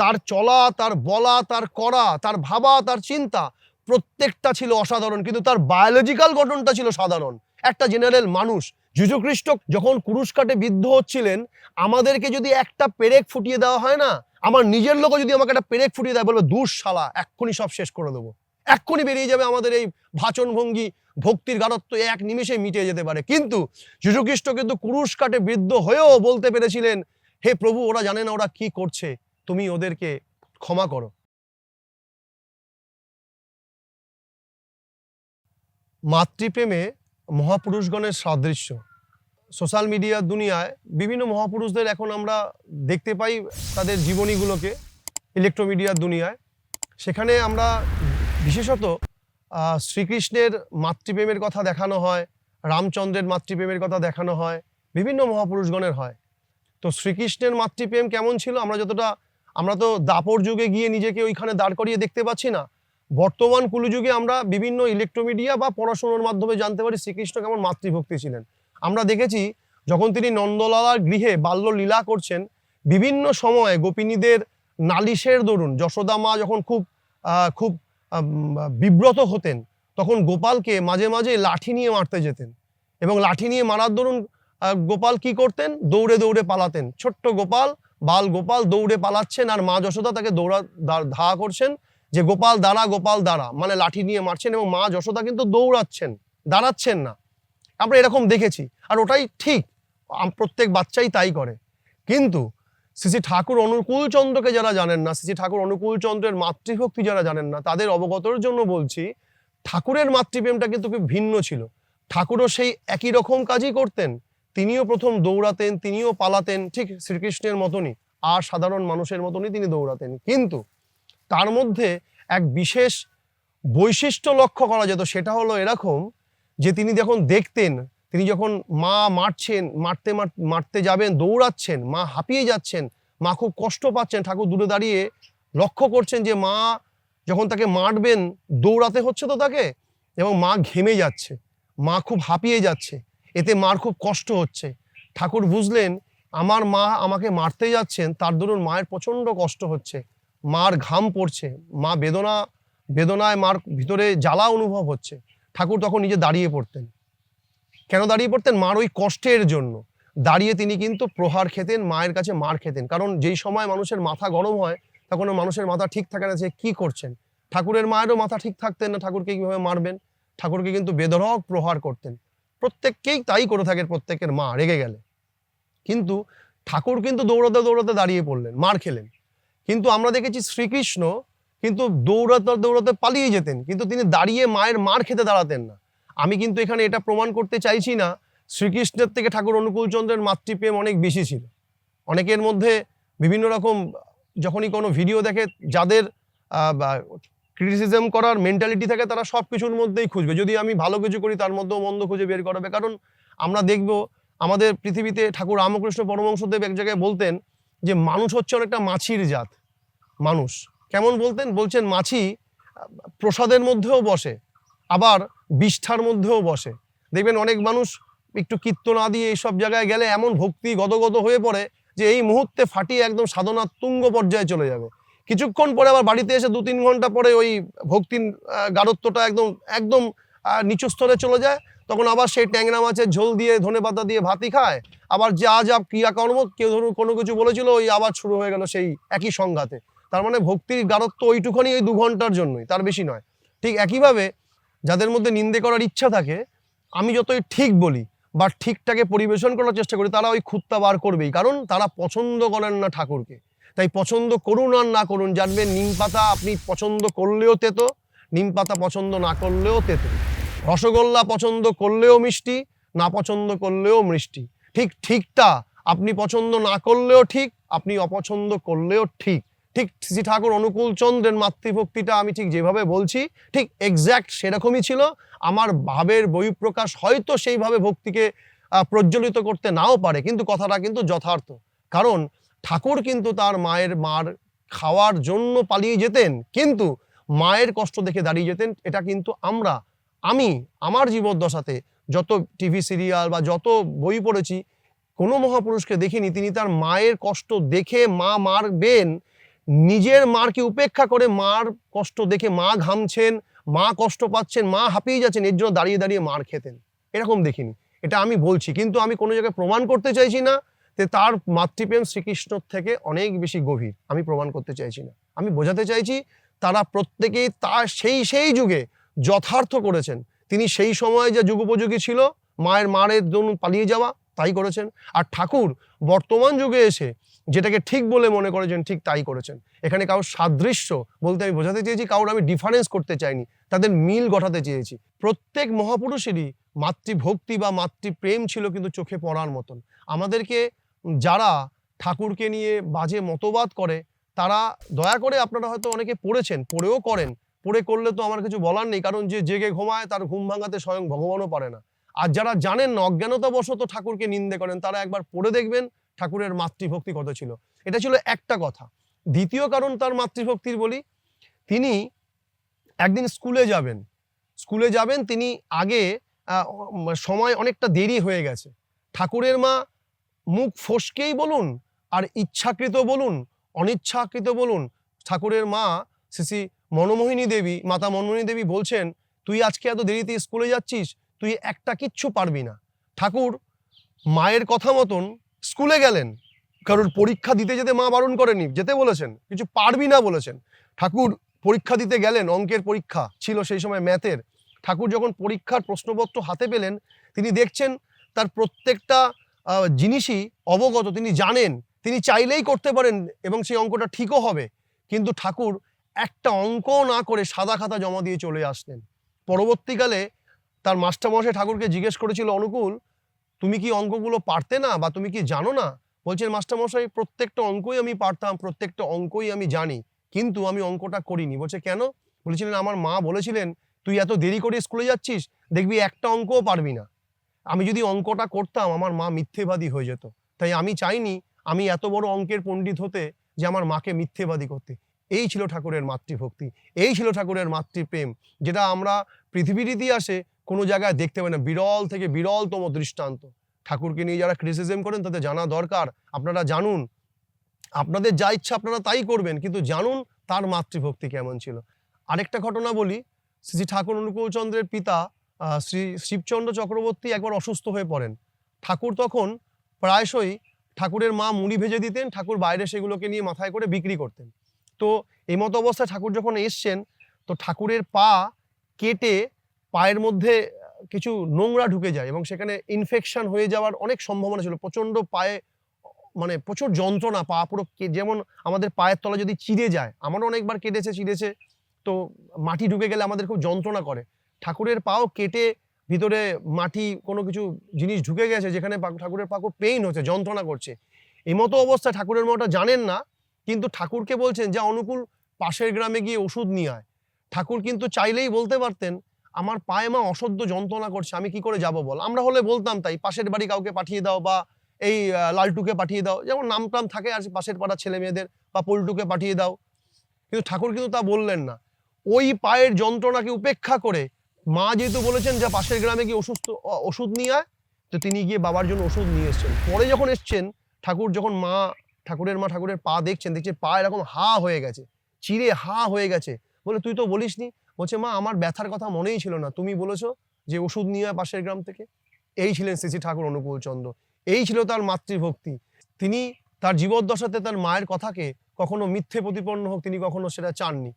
তার চলা, তার বলা, তার করা, তার ভাবা, তার চিন্তা প্রত্যেকটা ছিল অসাধারণ, কিন্তু তার বায়োলজিক্যাল গঠনটা ছিল সাধারণ। একটা জেনারেল মানুষ, যীশুখ্রিস্ট যখন কুরুশ কাটে বিদ্ধ হচ্ছিলেন, আমাদেরকে যদি একটা পেরেক ফুটিয়ে দেওয়া হয় না, আমার নিজের লোকও যদি আমাকে একটা পেরেক ফুটিয়ে দেয়, বলবে শালা, এক্ষুনি সব শেষ করে দেবো। এক্ষুনি বেরিয়ে যাবে আমাদের এই ভাচন ভঙ্গি ভক্তির গারত্ব এক নিমেষে মিটে যেতে পারে। কিন্তু যীশুখ্রিস্ট কিন্তু কুরুশ কাটে বৃদ্ধ হয়েও বলতে পেরেছিলেন, হে প্রভু, ওরা জানে না ওরা কি করছে। তুমি ওদেরকে ক্ষমা করো। মাতৃপ্রেমে মহাপুরুষগণের সাদৃশ্য। সোশ্যাল মিডিয়ার দুনিয়ায় বিভিন্ন মহাপুরুষদের এখন আমরা দেখতে পাই তাদের জীবনীগুলোকে ইলেকট্রোমিডিয়ার দুনিয়ায়। সেখানে আমরা বিশেষত শ্রীকৃষ্ণের মাতৃপ্রেমের কথা দেখানো হয়, রামচন্দ্রের মাতৃপ্রেমের কথা দেখানো হয়, বিভিন্ন মহাপুরুষগণের হয়। তো শ্রীকৃষ্ণের মাতৃপ্রেম কেমন ছিল? আমরা যতটা আমরা তো দাপর যুগে গিয়ে নিজেকে ওইখানে দাঁড় করিয়ে দেখতে পাচ্ছি না। বর্তমান কুলুযুগে আমরা বিভিন্ন ইলেকট্রোমিডিয়া বা পড়াশোনার মাধ্যমে জানতে পারি শ্রীকৃষ্ণ কেমন মাতৃভক্তি ছিলেন। আমরা দেখেছি যখন তিনি নন্দলালার গৃহে বাল্য লীলা করছেন, বিভিন্ন সময়ে গোপিনীদের নালিশের দরুন যশোদা মা যখন খুব খুব বিব্রত হতেন, তখন গোপালকে মাঝে মাঝে লাঠি নিয়ে মারতে যেতেন এবং লাঠি নিয়ে মারার দরুন গোপাল কি করতেন? দৌড়ে দৌড়ে পালাতেন। ছোট্ট গোপাল বাল গোপাল দৌড়ে পালাচ্ছেন আর মা যশোদা তাকে দৌড়া ধা করছেন যে গোপাল দাঁড়া গোপাল দাঁড়া মানে লাঠি নিয়ে মারছেন এবং মা যশোদা কিন্তু দৌড়াচ্ছেন, দাঁড়াচ্ছেন না। আমরা এরকম দেখেছি আর ওটাই ঠিক প্রত্যেক বাচ্চাই তাই করে। কিন্তু শ্রী ঠাকুর অনুকূল চন্দ্রকে যারা জানেন না শ্রী ঠাকুর অনুকূল চন্দ্রের মাতৃভক্তি যারা জানেন না, তাদের অবগতর জন্য বলছি, ঠাকুরের মাতৃপ্রেমটা কিন্তু খুব ভিন্ন ছিল। ঠাকুরও সেই একই রকম কাজই করতেন তিনিও প্রথম দৌড়াতেন, তিনিও পালাতেন, ঠিক শ্রীকৃষ্ণের মতনই। আর সাধারণ মানুষের মতনই তিনি দৌড়াতেন। কিন্তু তার মধ্যে এক বিশেষ বৈশিষ্ট্য লক্ষ্য করা যেত, সেটা হলো এরকম যে তিনি যখন দেখতেন, তিনি যখন মা মারছেন, মারতে মার- মারতে যাবেন, দৌড়াচ্ছেন, মা হাঁপিয়ে যাচ্ছেন, মা খুব কষ্ট পাচ্ছেন, ঠাকুর দূরে দাঁড়িয়ে লক্ষ্য করছেন যে মা যখন তাকে মারবেন, দৌড়াতে হচ্ছে তো তাকে, এবং মা ঘেমে যাচ্ছে, মা খুব হাঁপিয়ে যাচ্ছে। এতে মার খুব কষ্ট হচ্ছে। ঠাকুর বুঝলেন, আমার মা আমাকে মারতে যাচ্ছেন, তার দরুন মায়ের প্রচণ্ড কষ্ট হচ্ছে। মার ঘাম পড়ছে, মা বেদনা, বেদনায় মার ভিতরে জ্বালা অনুভব হচ্ছে। ঠাকুর তখন নিজে দাঁড়িয়ে পড়তেন। কেন দাঁড়িয়ে পড়তেন? মার ওই কষ্টের জন্য। দাঁড়িয়ে তিনি কিন্তু প্রহার খেতেন, মায়ের কাছে মার খেতেন। কারণ যেই সময় মানুষের মাথা গরম হয়, তখন মানুষের মাথা ঠিক থাকে না যে কি করছেন। ঠাকুরের মায়েরও মাথা ঠিক থাকতেন না, ঠাকুরকে কীভাবে মারবেন? ঠাকুরকে কিন্তু বেদরক প্রহার করতেন। প্রত্যেককেই তাই করে থাকেন প্রত্যেকের মা রেগে গেলে। কিন্তু ঠাকুর কিন্তু দৌড়াতে দৌড়াতে দাঁড়িয়ে পড়লেন, মার খেলেন। কিন্তু আমরা দেখেছি শ্রীকৃষ্ণ কিন্তু দৌড়াতে দৌড়াতে পালিয়ে যেতেন, কিন্তু তিনি দাঁড়িয়ে মায়ের মার খেতে দাঁড়াতেন না। আমি কিন্তু এখানে এটা প্রমাণ করতে চাইছি না, শ্রীকৃষ্ণের থেকে ঠাকুর অনুকূলচন্দ্রের মাতৃপ্রেম অনেক বেশি ছিল। অনেকের মধ্যে বিভিন্ন রকম, যখনই কোনো ভিডিও দেখে যাদের ক্রিটিসিজম করার মেন্টালিটি থাকে, তারা সব কিছুর মধ্যেই খুঁজবে। যদি আমি ভালো কিছু করি, তার মধ্যেও মন্দ খুঁজে বের করাবে। কারণ আমরা দেখব, আমাদের পৃথিবীতে ঠাকুর রামকৃষ্ণ পরমংশদেব এক জায়গায় বলতেন যে, মানুষ হচ্ছে অনেকটা মাছির জাত। মানুষ। কেমন বলতেন? বলছেন, মাছি প্রসাদের মধ্যেও বসে, আবার বিষ্ঠার মধ্যেও বসে। দেখবেন, অনেক মানুষ একটু কীর্তন দিয়ে এইসব জায়গায় গেলে এমন ভক্তি গদগদ হয়ে পড়ে যে, এই মুহূর্তে ফাটিয়ে একদম সাধনার তুঙ্গ পর্যায়ে চলে যাবে। কিছুক্ষণ পরে আবার বাড়িতে এসে দু তিন ঘণ্টা পরে ওই ভক্তির গাঢ়ত্বটা একদম একদম নিচু স্তরে চলে যায়। তখন আবার সেই ট্যাংরা মাছের ঝোল দিয়ে, ধনে পাতা দিয়ে ভাতই খায়। আবার যা যা ক্রিয়াকর্ম, কেউ ধরুন কোনো কিছু বলেছিল, ওই আবার শুরু হয়ে গেল সেই একই সংঘাতে। তার মানে ভক্তির গাঢ়ত্ব ওইটুখানি ওই দু ঘণ্টার জন্যই, তার বেশি নয়। ঠিক একইভাবে যাদের মধ্যে নিন্দে করার ইচ্ছা থাকে, আমি যতই ঠিক বলি বা ঠিকটাকে পরিবেশন করার চেষ্টা করি, তারা ওই খুঁত্তা বার করবেই। কারণ তারা পছন্দ করেন না ঠাকুরকে। তাই পছন্দ করুন আর না করুন, জানবেন নিম পাতা আপনি পছন্দ করলেও তেতো, নিম পাতা পছন্দ না করলেও তেতো। রসগোল্লা পছন্দ করলেও মিষ্টি, না পছন্দ করলেও মিষ্টি। ঠিক ঠিকটা আপনি পছন্দ না করলেও ঠিক, আপনি অপছন্দ করলেও ঠিক। ঠিক শ্রী ঠাকুর অনুকূল চন্দ্রের মাতৃভক্তিটা আমি ঠিক যেভাবে বলছি, ঠিক এক্স্যাক্ট সেরকমই ছিল। আমার ভাবের বহিঃপ্রকাশ হয়তো সেইভাবে ভক্তিকে প্রজ্বলিত করতে নাও পারে, কিন্তু কথাটা কিন্তু যথার্থ। কারণ ঠাকুর কিন্তু তার মায়ের মার খাওয়ার জন্য পালিয়ে যেতেন, কিন্তু মায়ের কষ্ট দেখে দাঁড়িয়ে যেতেন। এটা কিন্তু আমরা, আমি, আমার জীবদ্দশাতে যত টিভি সিরিয়াল বা যত বই পড়েছি, কোনো মহাপুরুষকে দেখিনি। তিনি তার মায়ের কষ্ট দেখে মা মারবেন, নিজের মারকে উপেক্ষা করে মার কষ্ট দেখে মা ঘামছেন, মা কষ্ট পাচ্ছেন, মা হাঁপিয়ে যাচ্ছেন, এর জন্য দাঁড়িয়ে দাঁড়িয়ে মার খেতেন। এরকম দেখিনি। এটা আমি বলছি, কিন্তু আমি কোনো জায়গায় প্রমাণ করতে চাইছি না। তার মাতৃপ্রেম শ্রীকৃষ্ণর থেকে অনেক বেশি গভীর। আমি প্রমাণ করতে চাইছি না। আমি বোঝাতে চাইছি, তারা প্রত্যেকেই তার সেই সেই যুগে যথার্থ করেছেন। তিনি সেই সময় যা যুগোপযোগী ছিল, মায়ের মারের জন্য পালিয়ে যাওয়া, তাই করেছেন। আর ঠাকুর বর্তমান যুগে এসে যেটাকে ঠিক বলে মনে করেছেন, ঠিক তাই করেছেন। এখানে কারোর সাদৃশ্য বলতে আমি বোঝাতে চেয়েছি, কারোর আমি ডিফারেন্স করতে চাইনি, তাদের মিল ঘটাতে চেয়েছি। প্রত্যেক মহাপুরুষেরই মাতৃভক্তি বা মাতৃপ্রেম ছিল কিন্তু চোখে পড়ার মতন। আমাদেরকে যারা ঠাকুরকে নিয়ে বাজে মতবাদ করে, তারা দয়া করে আপনারা হয়তো অনেকে পড়েছেন, পড়েও করেন। পড়ে করলে তো আমার কিছু বলার নেই, কারণ যে জেগে ঘুমায় তার ঘুম ভাঙাতে স্বয়ং ভগবানও পারে না। আর যারা জানেন অজ্ঞানতাবশত ঠাকুরকে নিন্দে করেন, তারা একবার পড়ে দেখবেন ঠাকুরের মাতৃভক্তি কত ছিল? এটা ছিল একটা কথা। দ্বিতীয় কারণ তার মাতৃভক্তির বলি, তিনি একদিন স্কুলে যাবেন। স্কুলে যাবেন, তিনি আগে সময় অনেকটা দেরি হয়ে গেছে। ঠাকুরের মা মুখ ফসকেই বলুন, আর ইচ্ছাকৃত বলুন, অনিচ্ছাকৃত বলুন, ঠাকুরের মা শ্রী মনমোহিনী দেবী, মাতা মনমোহিনী দেবী বলছেন, তুই আজকে এত দেরিতে স্কুলে যাচ্ছিস, তুই একটা কিচ্ছু পারবি না। ঠাকুর মায়ের কথা মতন স্কুলে গেলেন। কারোর পরীক্ষা দিতে যেতে মা বারণ করেনি, যেতে বলেছেন। কিছু পারবি না বলেছেন। ঠাকুর পরীক্ষা দিতে গেলেন, অঙ্কের পরীক্ষা ছিল সেই সময় ম্যাথের। ঠাকুর যখন পরীক্ষার প্রশ্নপত্র হাতে পেলেন, তিনি দেখছেন তার প্রত্যেকটা জিনিসই অবগত, তিনি জানেন। তিনি চাইলেই করতে পারেন এবং সেই অঙ্কটা ঠিকও হবে। কিন্তু ঠাকুর একটা অঙ্ক না করে সাদা খাতা জমা দিয়ে চলে আসলেন। পরবর্তীকালে তার মাস্টারমশাই ঠাকুরকে জিজ্ঞেস করেছিল, অনুকূল তুমি কি অঙ্কগুলো পারতে না বা তুমি কি জানো না? বলছেন, মাস্টারমশাই, প্রত্যেকটা অঙ্কই আমি পারতাম, প্রত্যেকটা অঙ্কই আমি জানি, কিন্তু আমি অঙ্কটা করিনি। বলছে, কেন? বলেছিলেন, আমার মা বলেছিলেন, তুই এত দেরি করে স্কুলে যাচ্ছিস, দেখবি একটা অঙ্কও পারবি না। আমি যদি অঙ্কটা করতাম, আমার মা মিথ্যেবাদী হয়ে যেত। তাই আমি চাইনি, আমি এত বড় অঙ্কের পণ্ডিত হতে যে আমার মাকে মিথ্যেবাদী করতে। এই ছিল ঠাকুরের মাতৃভক্তি, এই ছিল ঠাকুরের মাতৃপ্রেম, যেটা আমরা পৃথিবীর ইতিহাসে কোনো জায়গায় দেখতে পাই না। বিরল থেকে বিরলতম দৃষ্টান্ত। ঠাকুরকে নিয়ে যারা ক্রিটিসিজম করেন, তাদের জানা দরকার। আপনারা জানুন, আপনাদের যা ইচ্ছা আপনারা তাই করবেন, কিন্তু জানুন তার মাতৃভক্তি কেমন ছিল। আরেকটা ঘটনা বলি, শ্রী ঠাকুর অনুকূলচন্দ্রের পিতা শ্রী শিবচন্দ্র চক্রবর্তী একবার অসুস্থ হয়ে পড়েন। ঠাকুর তখন প্রায়শই ঠাকুরের মা মুড়ি ভেজে দিতেন, ঠাকুর বাইরে সেগুলোকে নিয়ে মাথায় করে বিক্রি করতেন। তো এই মতো অবস্থায় ঠাকুর যখন এসছেন, তো ঠাকুরের পা কেটে পায়ের মধ্যে কিছু নোংরা ঢুকে যায় এবং সেখানে ইনফেকশন হয়ে যাওয়ার অনেক সম্ভাবনা ছিল। প্রচণ্ড পায়ে মানে প্রচুর যন্ত্রণা, পা পুরো যেমন আমাদের পায়ের তলা যদি চিড়ে যায়, আমারও অনেকবার কেটেছে, চিড়েছে, তো মাটি ঢুকে গেলে আমাদের খুব যন্ত্রণা করে। ঠাকুরের পাও কেটে ভিতরে মাটি কোনো কিছু জিনিস ঢুকে গেছে, যেখানে ঠাকুরের পা খুব পেইন হচ্ছে, যন্ত্রণা করছে। এই মতো অবস্থা ঠাকুরের মা ওটা জানেন না, কিন্তু ঠাকুরকে বলছেন যা, অনুকূল পাশের গ্রামে গিয়ে ওষুধ নিয়ে আয়। ঠাকুর কিন্তু চাইলেই বলতে পারতেন আমার পায়ে মা অসহ্য যন্ত্রণা করছে, আমি কি করে যাব বল? আমরা হলে বলতাম তাই, পাশের বাড়ি কাউকে পাঠিয়ে দাও বা এই লালটুকে পাঠিয়ে দাও। যেমন নাম টাম থাকে আর পাশের পাড়ার ছেলে মেয়েদের বা পল্টুকে পাঠিয়ে দাও। কিন্তু ঠাকুর কিন্তু তা বললেন না। ওই পায়ের যন্ত্রণাকে উপেক্ষা করে মা যেহেতু বলেছেন যে পাশের গ্রামে গিয়ে অসুস্থ ওষুধ নিয়ে আয়, তো তিনি গিয়ে বাবার জন্য ওষুধ নিয়ে এসছেন। পরে যখন এসছেন, ঠাকুর যখন মা, ঠাকুরের মা ঠাকুরের পা দেখছেন দেখছে পা এরকম হা হয়ে গেছে, চিরে হা হয়ে গেছে। বলে, তুই তো বলিসনি বলছে, মা, আমার ব্যথার কথা মনেই ছিল না। তুমি বলেছ যে ওষুধ নিয়ে পাশের গ্রাম থেকে। এই ছিলেন শ্রী ঠাকুর অনুকূল চন্দ্র। এই ছিল তার মাতৃভক্তি। তিনি তার জীবদ্দশাতে তার মায়ের কথাকে কখনো মিথ্যে প্রতিপন্ন হোক তিনি কখনো সেটা চাননি।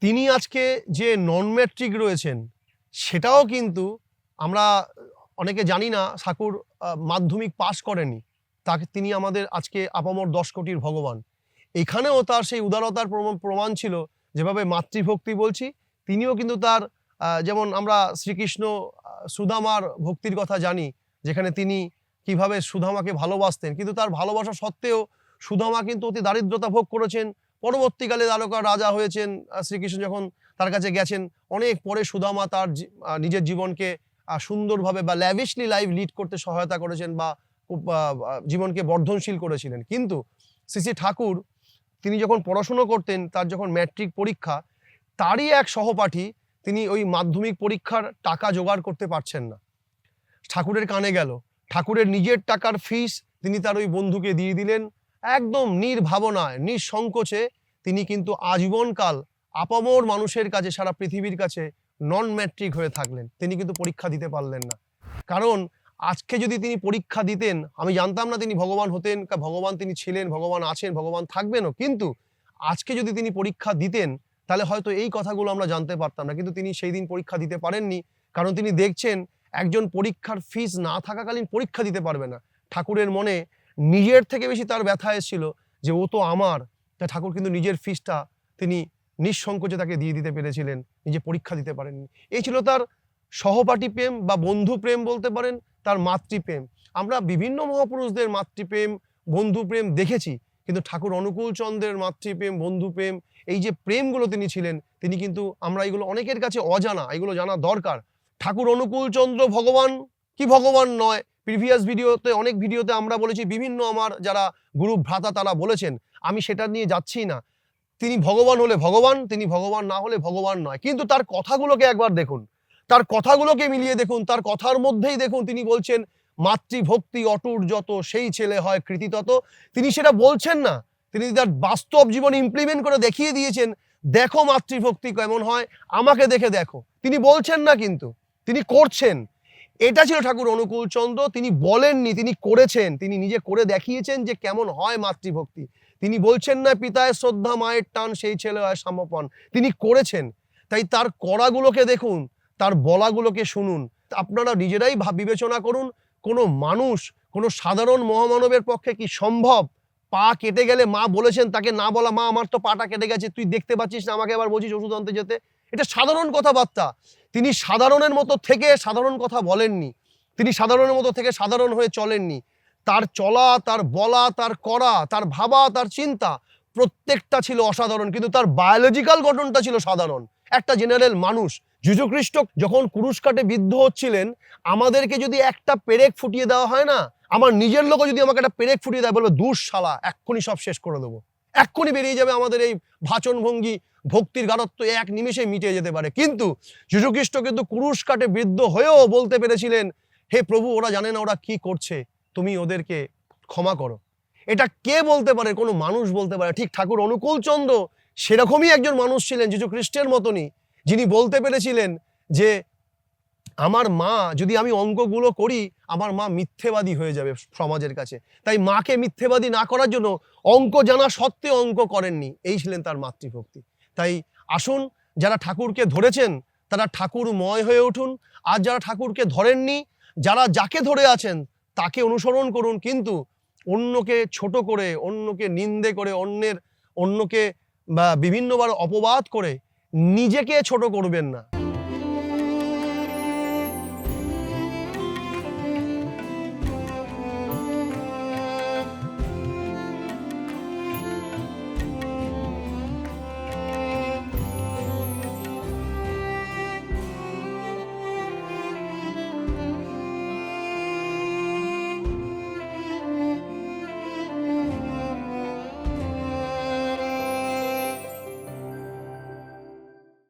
তিনি আজকে যে নন ম্যাট্রিক রয়েছেন, সেটাও কিন্তু আমরা অনেকে জানি না, ঠাকুর মাধ্যমিক পাশ করেনি। তাকে তিনি আমাদের আজকে আপামর দশ কোটির ভগবান। এখানেও তার সেই উদারতার প্রমা- প্রমাণ ছিল, যেভাবে মাতৃভক্তি বলছি তিনিও কিন্তু তার যেমন আমরা শ্রীকৃষ্ণ সুদামার ভক্তির কথা জানি, যেখানে তিনি কীভাবে সুদামাকে ভালোবাসতেন। কিন্তু তার ভালোবাসা সত্ত্বেও সুদামা কিন্তু অতি দারিদ্রতা ভোগ করেছেন। পরবর্তীকালে দ্বারকার রাজা হয়েছেন শ্রীকৃষ্ণ যখন তার কাছে গেছেন, অনেক পরে সুদামা তার নিজের জীবনকে সুন্দরভাবে বা ল্যাভিশলি লাইফ লিড করতে সহায়তা করেছেন বা জীবনকে বর্ধনশীল করেছিলেন। কিন্তু শ্রী ঠাকুর, তিনি যখন পড়াশুনো করতেন, তার যখন ম্যাট্রিক পরীক্ষা তারই এক সহপাঠী তিনি ওই মাধ্যমিক পরীক্ষার টাকা জোগাড় করতে পারছেন না। ঠাকুরের কানে গেল। ঠাকুরের নিজের টাকার ফিস তিনি তার ওই বন্ধুকে দিয়ে দিলেন। একদম নির্ভাবনায়, নিঃসংকোচে তিনি কিন্তু আজীবনকাল আপামর মানুষের কাছে, সারা পৃথিবীর কাছে নন ম্যাট্রিক হয়ে থাকলেন। তিনি কিন্তু পরীক্ষা দিতে পারলেন না। কারণ আজকে যদি তিনি পরীক্ষা দিতেন, আমি জানতাম না তিনি ভগবান হতেন ভগবান তিনি ছিলেন, ভগবান আছেন, ভগবান থাকবেনও। কিন্তু আজকে যদি তিনি পরীক্ষা দিতেন তাহলে হয়তো এই কথাগুলো আমরা জানতে পারতাম না। কিন্তু তিনি সেই দিন পরীক্ষা দিতে পারেননি। কারণ তিনি দেখছেন একজন পরীক্ষার ফিস না থাকাকালীন পরীক্ষা দিতে পারবে না। ঠাকুরের মনে নিজের থেকে বেশি তার ব্যথা এসেছিল যে ও তো আমার। তা ঠাকুর কিন্তু নিজের ফিসটা তিনি নিঃসংকোচে তাকে দিয়ে দিতে পেরেছিলেন। নিজে পরীক্ষা দিতে পারেননি। এই ছিল তার সহপাঠী প্রেম বা বন্ধু প্রেম বলতে পারেন, তার মাতৃপ্রেম আমরা বিভিন্ন মহাপুরুষদের মাতৃপ্রেম বন্ধু প্রেম দেখেছি। কিন্তু ঠাকুর অনুকূল চন্দ্রের মাতৃপ্রেম বন্ধু প্রেম এই যে প্রেমগুলো তিনি ছিলেন, তিনি কিন্তু আমরা এগুলো অনেকের কাছে অজানা, এগুলো জানা দরকার। ঠাকুর অনুকূল চন্দ্র ভগবান, কি ভগবান নয়? প্রিভিয়াস ভিডিওতে, অনেক ভিডিওতে আমরা বলেছি, বিভিন্ন আমার যারা গুরু ভ্রাতা তারা বলেছেন, আমি সেটা নিয়ে যাচ্ছি না। তিনি ভগবান হলে ভগবান, তিনি ভগবান না হলে ভগবান নয়। কিন্তু তার কথাগুলোকে একবার দেখুন। তার কথাগুলোকে মিলিয়ে দেখুন, তার কথার মধ্যেই দেখুন, তিনি বলছেন মাতৃভক্তি অটুট যত, সেই ছেলে হয় কৃতি তত। তিনি সেটা বলছেন না। তিনি তার বাস্তব জীবনে ইমপ্লিমেন্ট করে দেখিয়ে দিয়েছেন, দেখো মাতৃভক্তি কেমন হয়, আমাকে দেখে দেখো। তিনি বলছেন না কিন্তু, তিনি করছেন। এটা ছিল ঠাকুর অনুকূল চন্দ্র, তিনি বলেননি, তিনি করেছেন, তিনি নিজে করে দেখিয়েছেন যে কেমন হয় মাতৃভক্তি। তিনি বলছেন না, পিতায় শ্রদ্ধা, মায়ের টান, সেই ছেলে হয় সাম্যপন। তিনি করেছেন। তাই তার করাগুলোকে দেখুন, তার বলাগুলোকে শুনুন। আপনারা নিজেরাই বিবেচনা করুন কোনো মানুষ, কোনো সাধারণ মহামানবের পক্ষে কি সম্ভব? পা কেটে গেলে মা বলেছেন তাকে না বলা, মা আমার তো পাটা কেটে গেছে, তুই দেখতে পাচ্ছিস না আমাকে আবার বলছিস ওষুধ আনতে যেতে? এটা সাধারণ কথাবার্তা। তিনি সাধারণের মতো থেকে সাধারণ কথা বলেননি। তিনি সাধারণের মতো থেকে সাধারণ হয়ে চলেননি। তার চলা, তার বলা, তার করা, তার ভাবা, তার চিন্তা প্রত্যেকটা ছিল অসাধারণ, কিন্তু তার বায়োলজিক্যাল গঠনটা ছিল সাধারণ। একটা জেনারেল মানুষ যীশুখ্রিস্ট যখন কুরুশ কাটে বিদ্ধ হচ্ছিলেন, আমাদেরকে যদি একটা পেরেক ফুটিয়ে দেওয়া হয় না, আমার নিজের লোকও যদি আমাকে একটা পেরেক ফুটিয়ে দেয়, বলবে, দূর শালা, এক্ষুনি সব শেষ করে দেবো। এক্ষুনি বেরিয়ে যাবে আমাদের এই ভাচন ভঙ্গি ভক্তির গারত্ব এক নিমেষে মিটে যেতে পারে। কিন্তু যীশুখ্রিস্ট কিন্তু কুরুশ কাটে বৃদ্ধ হয়েও বলতে পেরেছিলেন, হে প্রভু, ওরা জানে না ওরা কি করছে, তুমি ওদেরকে ক্ষমা করো। এটা কে বলতে পারে, কোনো মানুষ বলতে পারে। ঠিক ঠাকুর অনুকূল চন্দ্র সেরকমই একজন মানুষ ছিলেন যীশু খ্রিস্টের মতনই। যিনি বলতে পেরেছিলেন যে আমার মা, যদি আমি অঙ্কগুলো করি, আমার মা মিথ্যেবাদী হয়ে যাবে সমাজের কাছে। তাই মাকে মিথ্যেবাদী না করার জন্য অঙ্ক জানা সত্ত্বেও অঙ্ক করেননি। এই ছিলেন তার মাতৃভক্তি। তাই আসুন, যারা ঠাকুরকে ধরেছেন, তারা ঠাকুরময় হয়ে উঠুন। আর যারা ঠাকুরকে ধরেননি, যারা যাকে ধরে আছেন, তাকে অনুসরণ করুন। কিন্তু অন্যকে ছোট করে, অন্যকে নিন্দে করে, অন্যের, অন্যকে বা বিভিন্নবার অপবাদ করে নিজেকে ছোট করবেন না।